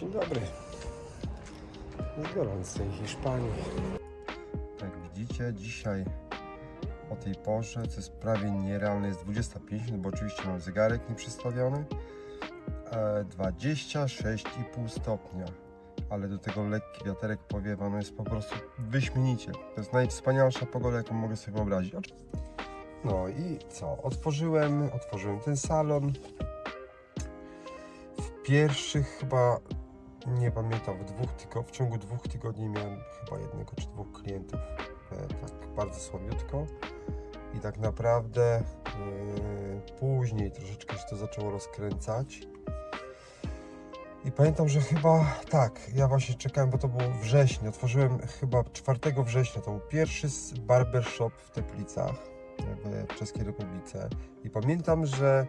Dzień dobry. Z gorącej Hiszpanii. Jak widzicie, dzisiaj o tej porze, co jest prawie nierealne, jest 25, no bo oczywiście mam zegarek nieprzystawiony. E, 26,5 stopnia, ale do tego lekki wiaterek powiewa, no jest po prostu wyśmienicie. To jest najwspanialsza pogoda, jaką mogę sobie wyobrazić. No i co? Otworzyłem, otworzyłem ten salon. W pierwszych chyba nie pamiętam, w, dwóch tygo- w ciągu dwóch tygodni miałem chyba jednego czy dwóch klientów e, tak bardzo słabiutko. I tak naprawdę e, później troszeczkę się to zaczęło rozkręcać. I pamiętam, że chyba tak, ja właśnie czekałem, bo to było wrześniu, otworzyłem chyba 4 września, to był pierwszy barbershop w Teplicach w Czeskiej Republice. I pamiętam, że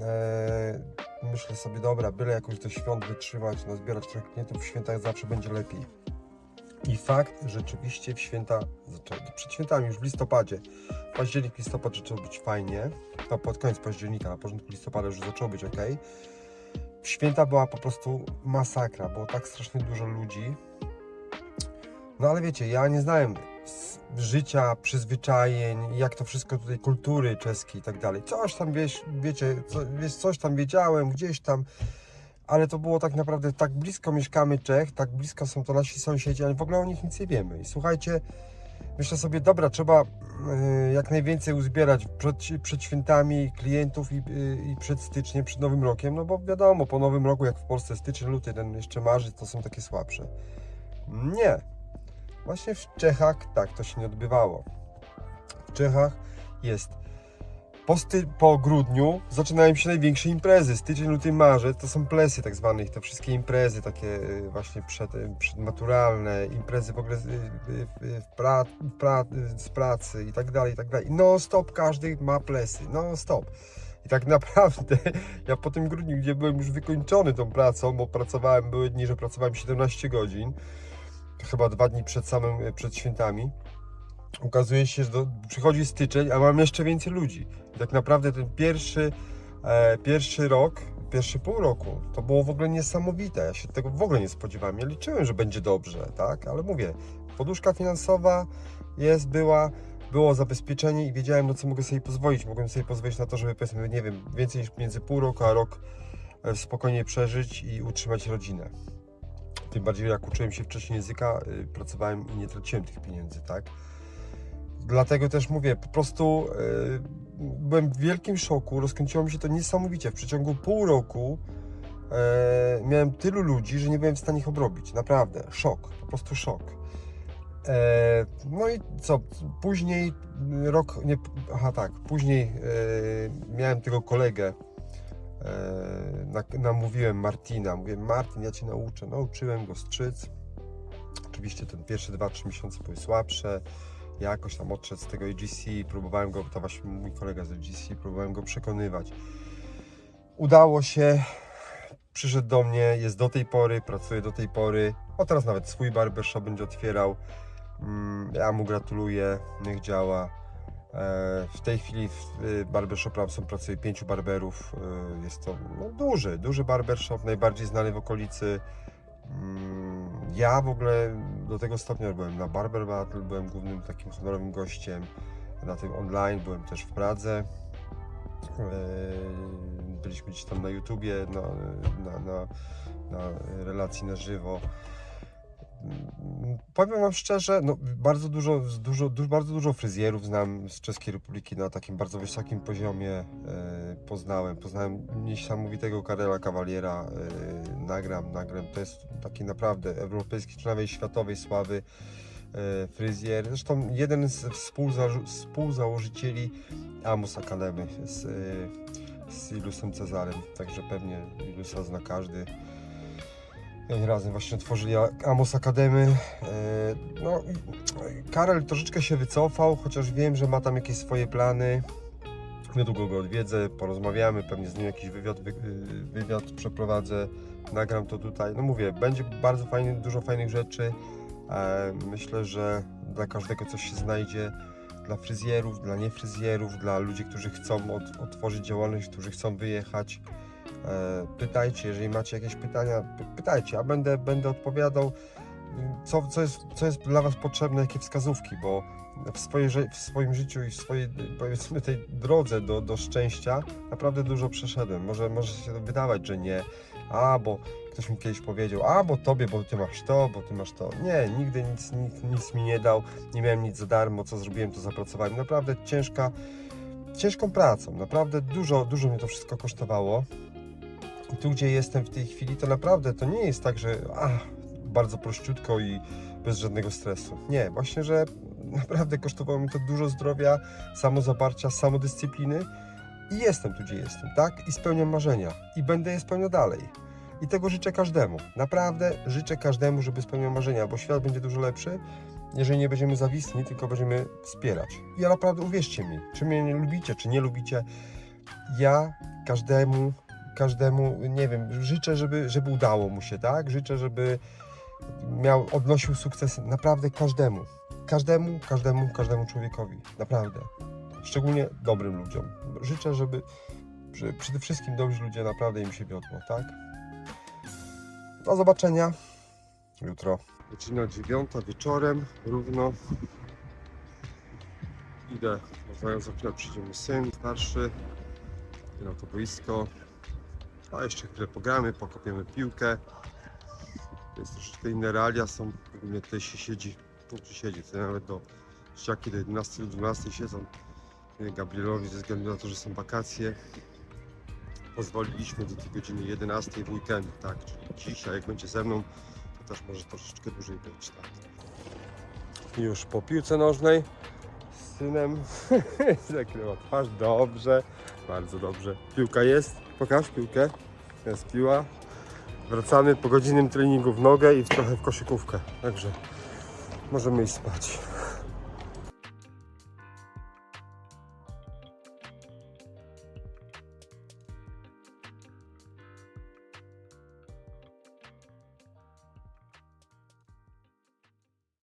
e, myślę sobie, dobra, byle jakoś do świąt wytrzymać, no zbierać trochę klientów, w świętach zawsze będzie lepiej. I fakt, rzeczywiście w święta, zaczęły, przed świętami już w listopadzie, październik, listopad zaczęło być fajnie, no pod koniec października, na początku listopada już zaczęło być ok. W święta była po prostu masakra, było tak strasznie dużo ludzi. No ale wiecie, ja nie znałem życia, przyzwyczajeń, jak to wszystko tutaj, kultury czeskiej i tak dalej. Coś tam, wiesz, wiecie, co, coś tam wiedziałem, gdzieś tam, ale to było tak naprawdę tak blisko mieszkamy Czech, tak blisko są to nasi sąsiedzi, ale w ogóle o nich nic nie wiemy. I słuchajcie, myślę sobie, dobra, trzeba y, jak najwięcej uzbierać przed, przed świętami klientów i, y, i przed styczniem, przed Nowym Rokiem, no bo wiadomo, po Nowym Roku, jak w Polsce styczeń, luty, ten jeszcze marzec, to są takie słabsze. Nie. Właśnie w Czechach tak to się nie odbywało. W Czechach jest po, sty, po grudniu zaczynają się największe imprezy. Styczeń, luty, marzec to są plesy tak zwane, te wszystkie imprezy takie y, właśnie przed, y, przedmaturalne, imprezy w ogóle z, y, w pra, pra, z pracy i tak dalej, i tak dalej. No stop, każdy ma plesy, no stop. I tak naprawdę ja po tym grudniu, gdzie byłem już wykończony tą pracą, bo pracowałem, były dni, że pracowałem 17 godzin, chyba dwa dni przed samym, y, przed świętami, okazuje się, że do, przychodzi styczeń, a mam jeszcze więcej ludzi. Tak naprawdę ten pierwszy, e, pierwszy rok, pierwszy pół roku, to było w ogóle niesamowite. Ja się tego w ogóle nie spodziewałem. Ja liczyłem, że będzie dobrze, tak? Ale mówię, poduszka finansowa jest, była, było zabezpieczenie i wiedziałem, na co mogę sobie pozwolić. Mogłem sobie pozwolić na to, żeby powiedzmy, nie wiem, więcej niż między pół roku a rok e, spokojnie przeżyć i utrzymać rodzinę. Tym bardziej jak uczyłem się wcześniej języka, y, pracowałem i nie traciłem tych pieniędzy, tak? Dlatego też mówię, po prostu y, byłem w wielkim szoku, rozkręciło mi się to niesamowicie. W przeciągu pół roku e, miałem tylu ludzi, że nie byłem w stanie ich obrobić. Naprawdę, szok, po prostu szok. E, no i co, później rok, nie, aha tak, później e, miałem tego kolegę, na, namówiłem Martina, mówię Martin, ja Cię nauczę, nauczyłem go strzyc. Oczywiście ten pierwsze 2-3 miesiące były słabsze, ja jakoś tam odszedł z tego AGC, próbowałem go, to właśnie mój kolega z AGC, próbowałem go przekonywać. Udało się, przyszedł do mnie, jest do tej pory, pracuje do tej pory, o teraz nawet swój barbershop będzie otwierał. Mm, Ja mu gratuluję, niech działa. E, W tej chwili w y, barbershop Ramson pracuje pięciu barberów. E, Jest to no, duży, duży barbershop, najbardziej znany w okolicy. Mm, Ja w ogóle do tego stopnia byłem na Barber Battle, byłem głównym takim honorowym gościem na tym online, byłem też w Pradze. E, Byliśmy gdzieś tam na YouTubie, na, na, na, na relacji na żywo. Powiem Wam szczerze, no, bardzo, dużo, dużo, dużo, bardzo dużo fryzjerów znam z Czeskiej Republiki na takim bardzo wysokim poziomie. E, poznałem, poznałem niesamowitego Karela Kawaliera, e, nagram, nagram. To jest taki naprawdę europejski, czy nawet światowej sławy e, fryzjer. Zresztą jeden z współza- współzałożycieli Amos Akademy z, z Ilusem Cezarem, także pewnie Ilusa zna każdy. Oni razem właśnie otworzyli Amos Akademy. E, No, Karel troszeczkę się wycofał, chociaż wiem, że ma tam jakieś swoje plany. Niedługo go odwiedzę, porozmawiamy, pewnie z nim jakiś wywiad, wy- y, wywiad przeprowadzę, nagram to tutaj. No mówię, będzie bardzo fajny, dużo fajnych rzeczy. E, Myślę, że dla każdego coś się znajdzie. Dla fryzjerów, dla niefryzjerów, dla ludzi, którzy chcą otworzyć działalność, którzy chcą wyjechać E, pytajcie, jeżeli macie jakieś pytania, py- pytajcie, a będę, będę odpowiadał, y, co, co, jest, co jest dla Was potrzebne, jakie wskazówki, bo w, swojej, ży- w swoim życiu i w swojej, powiedzmy, tej drodze do, do szczęścia naprawdę dużo przeszedłem. Może, może się wydawać, że nie, a bo ktoś mi kiedyś powiedział, a bo tobie, bo ty masz to, bo ty masz to. Nie, nigdy nic, nic, nic mi nie dał, nie miałem nic za darmo, co zrobiłem, to zapracowałem. Naprawdę ciężka, ciężką pracą, naprawdę dużo, dużo mnie to wszystko kosztowało. Tu, gdzie jestem w tej chwili, to naprawdę to nie jest tak, że ach, bardzo prościutko i bez żadnego stresu. Nie, właśnie, że naprawdę kosztowało mi to dużo zdrowia, samozaparcia, samodyscypliny i jestem tu, gdzie jestem, tak? I spełniam marzenia i będę je spełniał dalej. I tego życzę każdemu. Naprawdę życzę każdemu, żeby spełniał marzenia, bo świat będzie dużo lepszy, jeżeli nie będziemy zawisni, tylko będziemy wspierać. I ja naprawdę uwierzcie mi, czy mnie nie lubicie, czy nie lubicie, ja każdemu, każdemu, nie wiem, życzę, żeby, żeby udało mu się, tak? Życzę, żeby miał, odnosił sukces naprawdę każdemu. Każdemu, każdemu, każdemu człowiekowi. Naprawdę. Szczególnie dobrym ludziom. Życzę, żeby że przede wszystkim dobrzy ludzie naprawdę im się wiodło, tak? Do zobaczenia jutro. Godzina dziewiąta wieczorem, równo. Idę, bo za chwilę przyjdzie mój syn starszy. Na to boisko. A jeszcze chwilę pogramy, pokopiemy piłkę. To jest troszeczkę inne realia są. Ogólnie tutaj się siedzi, znaczy siedzi, tutaj nawet do ściaki do 11 do 12 siedzą. Gabrielowi ze względu na to, że są wakacje. Pozwoliliśmy do tej godziny 11 w weekend, tak, czyli dzisiaj jak będzie ze mną, to też może troszeczkę dłużej być, tak. Już po piłce nożnej z synem zakryła twarz, dobrze, bardzo dobrze. Piłka jest, pokaż piłkę, jest piła. Wracamy po godzinnym treningu w nogę i trochę w koszykówkę, także możemy iść spać.